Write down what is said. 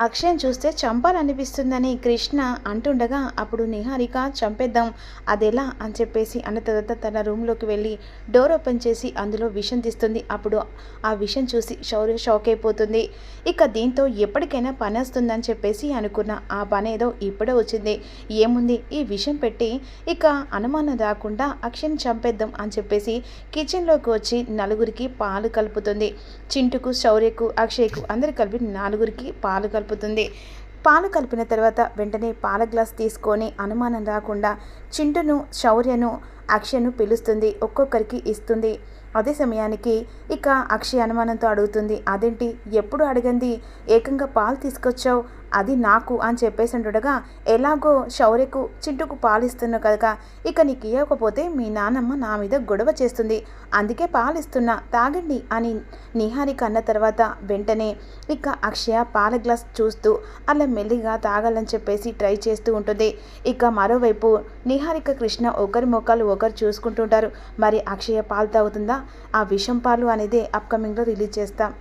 అక్షయం చూస్తే చంపాలనిపిస్తుందని కృష్ణ అంటుండగా అప్పుడు నిహారిక చంపేద్దాం అదెలా? అని చెప్పేసి అన్న తర్వాత తన రూమ్లోకి వెళ్ళి డోర్ ఓపెన్ చేసి అందులో విషం తీస్తుంది. అప్పుడు ఆ విషం చూసి శౌర్య షాక్ అయిపోతుంది. ఇక దీంతో ఎప్పటికైనా పని వస్తుందని చెప్పేసి అనుకున్న ఆ పని ఏదో ఇప్పుడే వచ్చింది. ఏముంది? ఈ విషం పెట్టి ఇక అనుమానం రాకుండా అక్షయం చంపేద్దాం అని చెప్పేసి కిచెన్లోకి వచ్చి నలుగురికి పాలు కలుపుతుంది. చింటుకు శౌర్యకు అక్షయ్కు అందరు కలిపి నలుగురికి పాలు కలుపు కలుపుతుంది పాలు కలిపిన తర్వాత వెంటనే పాల గ్లాస్ తీసుకొని అనుమానం రాకుండా చింటును శౌర్యను అక్షయ్ను పిలుస్తుంది. ఒక్కొక్కరికి ఇస్తుంది. అదే సమయానికి ఇక అక్షయ్ అనుమానంతో అడుగుతుంది. అదేంటి? ఎప్పుడు అడగంది? ఏకంగా పాలు తీసుకొచ్చావు? అది నాకు అని చెప్పేసి అంటుండగా ఎలాగో శౌర్యకు చింటుకు పాలిస్తున్నావు కనుక ఇక నీకు ఇవ్వకపోతే మీ నాన్నమ్మ నా మీద గొడవ చేస్తుంది. అందుకే పాలిస్తున్నా తాగండి అని నిహారిక అన్న తర్వాత వెంటనే ఇక అక్షయ పాల గ్లాస్ చూస్తూ అలా మెల్లిగా తాగాలని చెప్పేసి ట్రై చేస్తూ ఉంటుంది. ఇక మరోవైపు నిహారిక కృష్ణ ఒకరి మొక్కలు ఒకరు చూసుకుంటుంటారు. మరి అక్షయ పాలు తాగుతుందా? ఆ విషం పాలు అనేది అప్కమింగ్లో రిలీజ్ చేస్తాం.